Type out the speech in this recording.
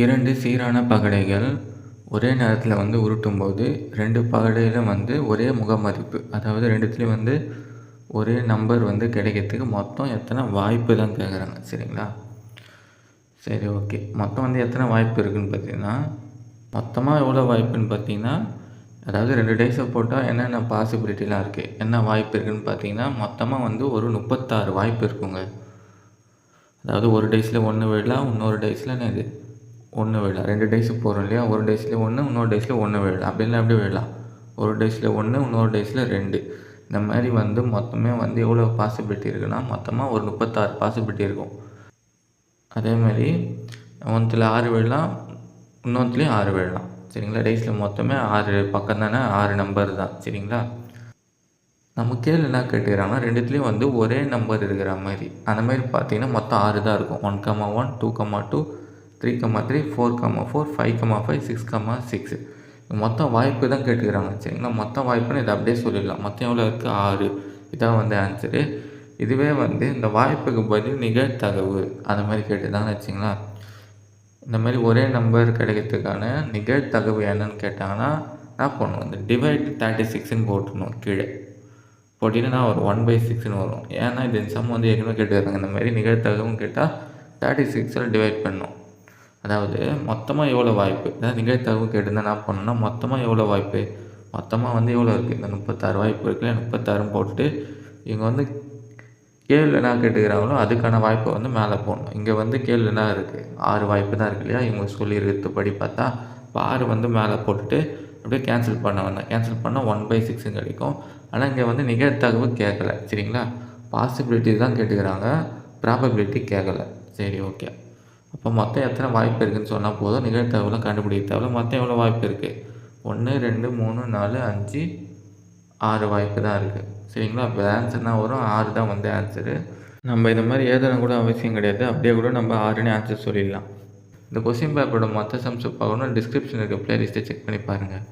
இரண்டு சீரான பகடைகள் ஒரே நேரத்தில் வந்து உருட்டும்போது ரெண்டு பகடையிலும் வந்து ஒரே முக மதிப்பு அதாவது ரெண்டுத்துலேயும் வந்து ஒரே நம்பர் வந்து கிடைக்கிறதுக்கு மொத்தம் எத்தனை வாய்ப்பு தான் கேட்குறாங்க சரிங்களா? சரி ஓகே மொத்தம் வந்து எத்தனை வாய்ப்பு இருக்குதுன்னு பார்த்தீங்கன்னா மொத்தமாக எவ்வளோ வாய்ப்புன்னு பார்த்தீங்கன்னா அதாவது ரெண்டு டேஸை போட்டால் என்னென்ன பாசிபிலிட்டிலாம் இருக்குது என்ன வாய்ப்பு இருக்குதுன்னு பார்த்தீங்கன்னா மொத்தமாக வந்து ஒரு முப்பத்தாறு வாய்ப்பு இருக்குங்க. அதாவது ஒரு டேஸில் ஒன்று விழலாம் இன்னொரு டேஸில் என்னது ஒன்று விழலாம் ரெண்டு டேஸுக்கு போகிறோம் இல்லையா? ஒரு டேஸில் ஒன்று இன்னொரு டேஸில் ஒன்று விழலாம் அப்படிலாம் எப்படி விழலாம் ஒரு டேஸில் ஒன்று இன்னொரு டேஸில் ரெண்டு. இந்த மாதிரி வந்து மொத்தமே வந்து எவ்வளோ பாசிபிலிட்டி இருக்குன்னா மொத்தமாக ஒரு முப்பத்தாறு பாசிபிலிட்டி இருக்கும். அதே மாதிரி ஒன்றில் ஆறு விழலாம் இன்னொன்றுலேயும் ஆறு விழலாம் சரிங்களா? டேஸில் மொத்தமே ஆறு பக்கம் தானே? ஆறு நம்பர் தான். சரிங்களா? நம்ம கேள்வி என்ன கேட்டுக்கிறாங்கன்னா ரெண்டுத்துலேயும் வந்து ஒரே நம்பர் இருக்கிற மாதிரி. அந்த மாதிரி பார்த்தீங்கன்னா மொத்தம் ஆறு தான் இருக்கும். One comma one two comma two three comma three four comma four five comma five six comma six மொத்தம் வாய்ப்பு தான் கேட்டுக்கிறாங்க. சரிங்களா மொத்தம் வாய்ப்புன்னு இதை அப்படியே சொல்லிடலாம். மொத்தம் எவ்வளோ இருக்குது ஆறு. இதான் வந்து ஆன்சரு இதுவே வந்து இந்த வாய்ப்புக்கு பதில் நிகழ்தகவு. அந்த மாதிரி கேட்டுதாங்கன்னு வச்சிங்களா? இந்த மாதிரி ஒரே நம்பர் கிடைக்கிறதுக்கான நிகழ்தகவு என்னன்னு கேட்டாங்கன்னா என்ன பண்ணுவோம் இந்த டிவைட் தேர்ட்டி சிக்ஸ்ன்னு போட்டுணும் கீழே. போட்டிங்கன்னா ஒரு ஒன் பை சிக்ஸ்னு வரும். ஏன்னா இது சம் வந்து ஏற்கனவே கேட்டுக்கிறாங்க. இந்த மாதிரி நிகழ்தகவுன்னு கேட்டால் தேர்ட்டி சிக்ஸில் டிவைட் பண்ணும் அதாவது மொத்தமாக எவ்வளோ வாய்ப்பு? அதாவது நிகழ்தகவு கேட்டிருந்தா என்ன பண்ணணும்னா மொத்தமாக எவ்வளோ வாய்ப்பு? மொத்தமாக வந்து எவ்வளோ இருக்குது இந்த முப்பத்தாறு வாய்ப்பு இருக்குல்ல முப்பத்தாறுன்னு போட்டுட்டு இவங்க வந்து கேள்வி என்ன கேட்டுக்கிறாங்களோ அதுக்கான வாய்ப்பை வந்து மேலே போடணும். இங்கே வந்து கேள்வி என்ன இருக்குது ஆறு வாய்ப்பு தான் இருக்கு இல்லையா? இவங்க சொல்லியிருக்கிறதுபடி பார்த்தா இப்போ ஆறு வந்து மேலே போட்டுட்டு அப்படியே கேன்சல் பண்ண வந்தேன். கேன்சல் பண்ணால் ஒன் பை சிக்ஸும் கிடைக்கும். ஆனால் இங்கே வந்து நிகழ்த்தகவு கேட்கல சரிங்களா? பாசிபிலிட்டி தான் கேட்டுக்கிறாங்க. ப்ராபபிலிட்டி கேட்கல சரி ஓகே அப்போ மொத்தம் எத்தனை வாய்ப்பு இருக்குதுன்னு சொன்னால் போதும். நிகழ்தகவுலாம் கண்டுபிடிக்க தேவையில்ல மொத்தம் எவ்வளோ வாய்ப்பு இருக்குது ஒன்று ரெண்டு மூணு நாலு அஞ்சு ஆறு வாய்ப்பு தான் இருக்குது சரிங்களா? இப்போ ஆன்சர்னா வரும். ஆறு தான் வந்து ஆன்சரு நம்ம இந்த மாதிரி எழுதணும் கூட அவசியம் கிடையாது. அப்படியே கூட நம்ம ஆறுன்னு ஆன்சர் சொல்லிடலாம். இந்த கொஸ்டின் பேப்பரோட மொத்த சம்ஸ் பார்க்கணும். டிஸ்கிரிப்ஷன் இருக்க பிளேலிஸ்ட்டை செக் பண்ணி பாருங்கள்